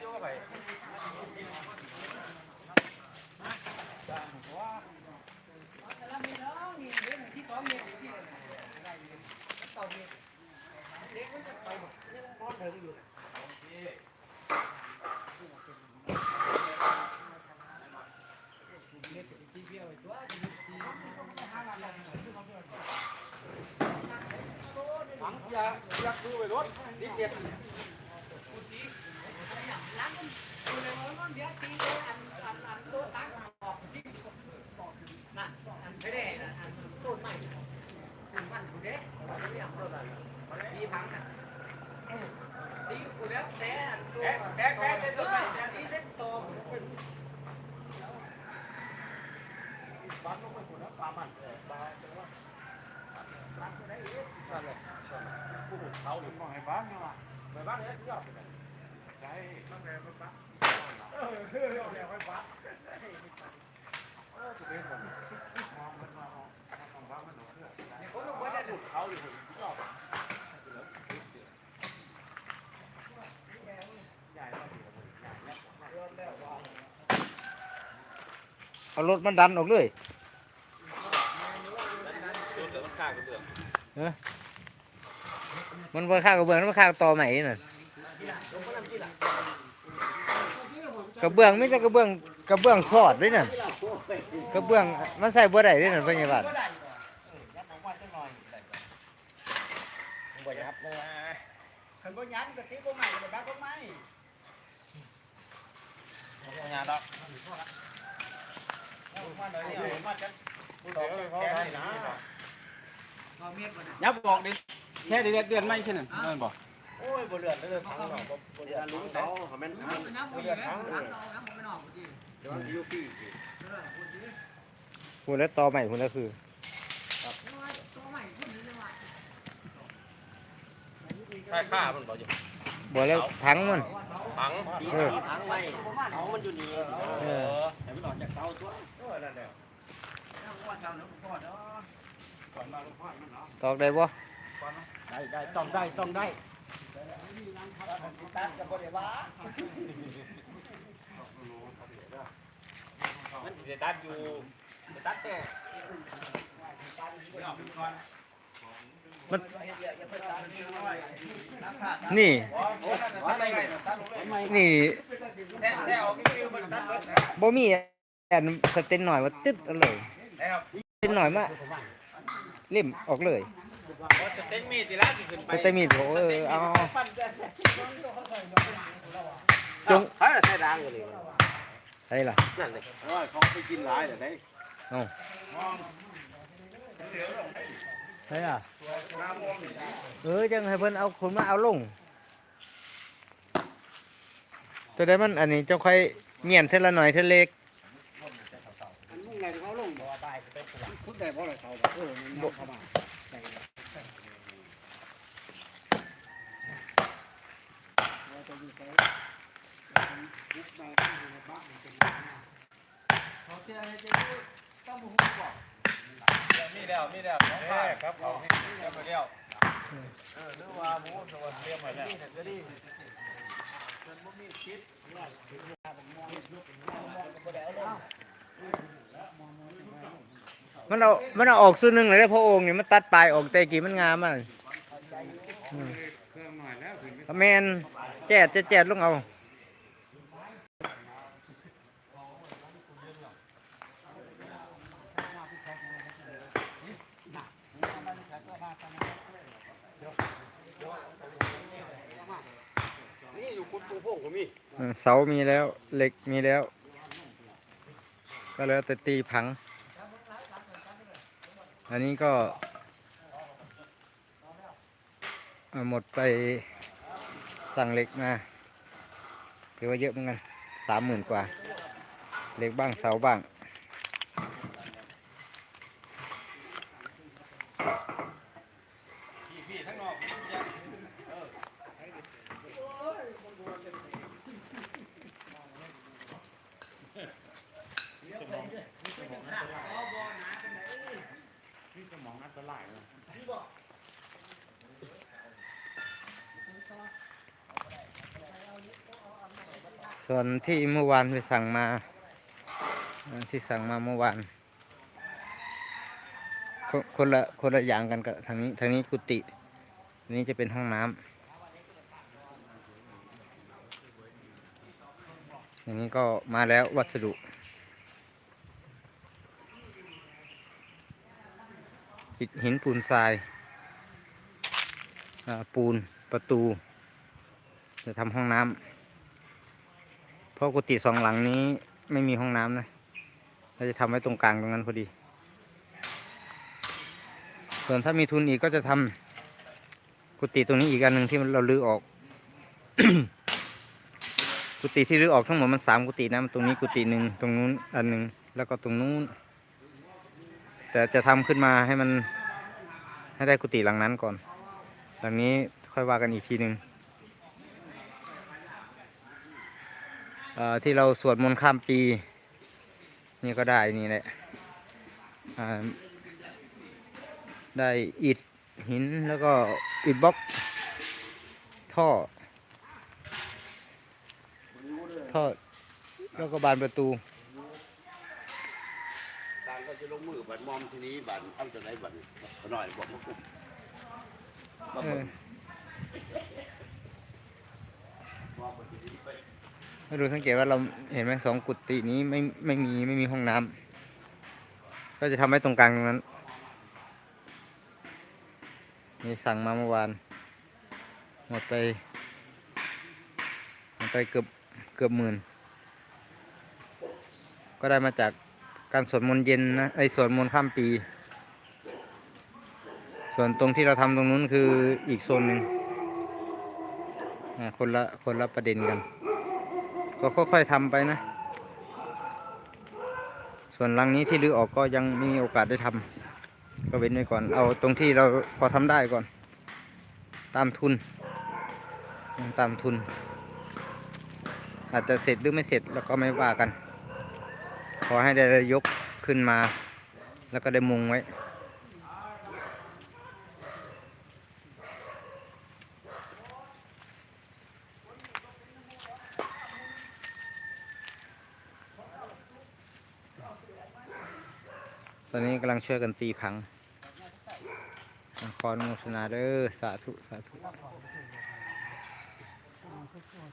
โจ้ไปหลังอยาอ ยากดูไปรถสิบเจ็ดแบ๊กแบ๊กแบ๊กเส้นตัวไปเส้นตัวบ้านลูกคนนั้นปลามันปลาจังว่าปลาตัวไหนอีกนั่นแหละผู้เขาหรือมองให้บ้านเนี่ยว่ะไปบ้านเนี่ยยอดไปไหนใช่บ้านแม่ไปบ้านเออเออแม่ไปบ้านเออตัวเองมันมองมันมองมองบ้านมันหนุ่มเนี่ยคนลูกว่าจะดูเขาอยู่ยอด เอารถมันดันออกเลยเอมันข้างกันเดือมันบ่ข้ากระเบื้องมันข้าต่อใหม่น่ะ กระเบื้องไม่ใช่กระเบื้องกระเบื้องทอดด้วยน่ะกระเบื้องมันใส่บ่ได้ด้วยน่ะพยาบาลบ่ยับเลยคันบ่ยันก็ตีบ่ใหม่ก็บ้าบ่ใหม่บ่งานดอกมาเลยเนี่ยมาจัดดอกเลยเพราะอะไรนะบ่เมียบ่น่ะยับบอกดิแค่เดือนเดือนไม่ใช่นั่นนั่นบอก บเลือดเลยพังหรอกบเลือดลุงเขาเขาแม่นพังบเลือดพังเอาน้ำบ่ไปนอกพุ่นดิเดี๋ยวอยู่พี่พูดแล้วต่อใหม่พูดแล้วคือใช่ค่ามันบอกอยู่บ่แล้วพังมันพังเออพังไว้ของมันอยู่นี่เออให้มันออกจากเตาตัวโอ้ยนั่นแหละว่าเตาแล้วก่อเนาะก่อนมาพ่อมันเนาะตอกได้บ่ได้ได้ต้องได้ต้องได้ ตัดก็บ่ได้ว่ามันจะตัดอยู่จะตัดแต่นี่นี่แซ่แซ่ออกคิวมันเบิดนะบ่มีอันสเตนหน่อยว่าตึ๊ดเอาเลยเตนหน่อยมาเล่มออกเลย ว่าจะเต็งมีดทีละสิขึ้นไปสเต็นมีดโหเออเอาจงใช่ใช่ดังกันเลยใช่ล่ะนั่นเลยโอ้ยของไปกินหลายเดี๋ยวได้ใช่ล่ะเออจังให้เพิ่นเอาคนมาเอาลงตัวใดมันอันนี้เจ้าค่อยเมียนเท่าละหน่อยเท่าเล็กอันมุ่งไงเขาลงบ่ตายพุดได้บ่ล่ะเขาเออมันเข้ามาเขาเที่ยวให้เจ้าต้องบุกบ่ มี แล้วมีแล้วของข้าครับเอาให้เดี๋ยวไปเดียวเออนึกว่าหมูตัวเตรียมไว้แล้วนี่น่ะก็ดีมันเอา มันเอาออกส่วนหนึ่งเลยเด้อพระองค์นี่มันตัดปลายออกแต่กี่มันงามอะอืมแมนแจดจะแจดลงเอา นี่อยู่คุณปูพงก็มีเสามีแล้วเหล็กมีแล้ว ก็แล้วแต่ตีผัง อันนี้ก็ หมดไปสั่งเหล็กมาถือว่าเยอะเหมือนกันสามหมื่นกว่า เหล็กบ้างเสาบ้าง พี่พี่ทั้งนอกพี่เสีย ตส่วนที่เมื่อวานไปสั่งมา ที่สั่งมาเมื่อวานคคนละคนละอย่างกันกับทางนี้ทางนี้กุฏินนี้จะเป็นห้องน้ำอย่างนี้ก็มาแล้ววัสดุ อิฐหินปูนทรายปูนประตู จะทำห้องน้ำเพราะกุฏิสองหลังนี้ไม่มีห้องน้ำนะเราจะทำไว้ตรงกลางตรงนั้นพอดี ส่วนถ้ามีทุนอีกก็จะทำกุฏิตรงนี้อีกอันหนึ่งที่เราลื้อออก กุฏิที่รื้อออกทั้งหมดมันสามกุฏินะตรงนี้กุฏิหนึ่งตรงนู้นอันหนึ่งแล้วก็ตรงนู้น แต่จะทำขึ้นมาให้มันให้ได้กุฏิหลังนั้นก่อน หลังนี้ค่อยว่ากันอีกทีหนึ่งเอ่อที่เราสวดมนต์ข้ามปี นี่ก็ได้นี่แหละได้อิฐหินแล้วก็อิฐบล็อกท่อ ท่อ แล้วก็บานประตู ก็จะลงมือบัดมอมทีนี้บัดเอาจะไหนบัดหน่อยบอกมาคุมเออไม่รู้สังเกตว่าเราเห็นไหมสองกุฏินี้ไม่ไม่มีไม่มีห้องน้ำก็จะทำให้ตรงกลางตรงนั้นนี่สั่งมาเมื่อวานหมดไปหมดไปเกือบเกือบหมื่น ก็ได้มาจาก การสวดมนต์เย็นนะไอ้สวดมนต์ข้ามปี ส่วนตรงที่เราทำตรงนู้นคืออีกโซนหนึ่งคนละคนละประเด็นกัน ก็ค่อยๆทำไปนะ ส่วนรังนี้ที่รื้อออกก็ยังไม่มีโอกาสได้ทำก็เว้นไว้ก่อนเอาตรงที่เราพอทำได้ก่อน ตามทุน ตามทุน อาจจะเสร็จหรือไม่เสร็จแล้วก็ไม่ว่ากัน ขอให้ได้ยกขึ้นมา แล้วก็ได้มุงไว้ ตอนนี้กำลังช่วยกันตีพังขออนุโมทนาเด้อสาธุ สาธุ